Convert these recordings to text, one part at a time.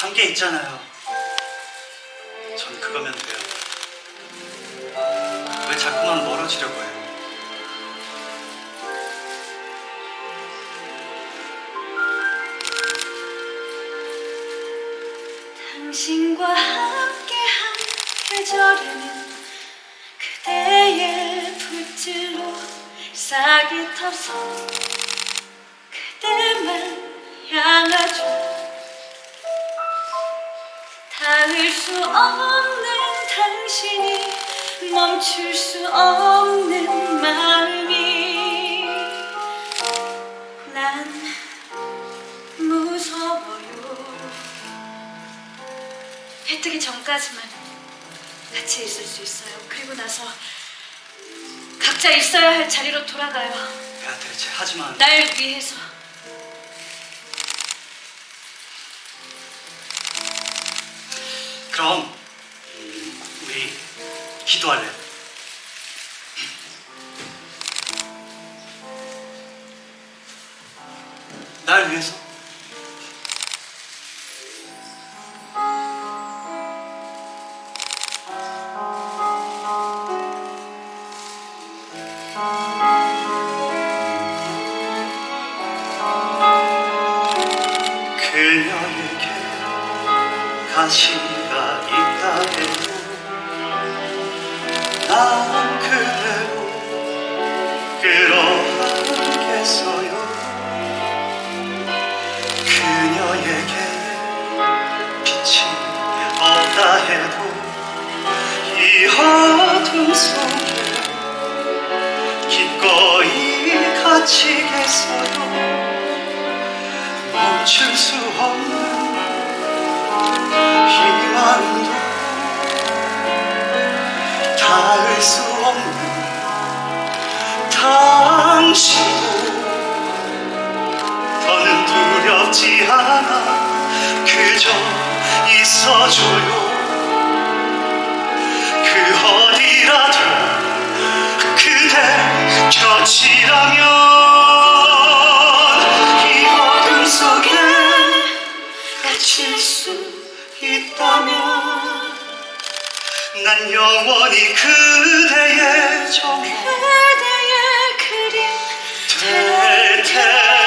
함께 있잖아요. 전 그거면 돼요. 왜 자꾸만 멀어지려고 해요? 당신과 함께한 계절에는 그대의 불질로 싹이 터서 그대만 없는 당신이 멈출 수 없는 마음이 난 무서워요 해 뜨기 전까지만 같이 있을 수 있어요. 그리고 나서 각자 있어야 할 자리로 돌아가요. 베아트리체 하지만 날 위해서. 그럼 음, 우리 기도할래요. 날 위해서 그녀에게 가시 난 그대로 끌어안겠어요 그녀에게 빛이 없다 해도 이 어둠 속에 기꺼이 갇히겠어요? 멈출 수 없는 당신도 더는 두렵지 않아. 그저 있어줘요. 그 어디라도 그대 곁이라면 이 어둠 속에 갇힐 수 있다면 난 영원히 그대의 정 그대의 그림 Stärke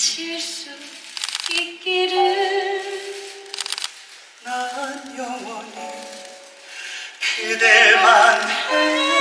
갇힐 수 있기를 난 영원히 그대만 해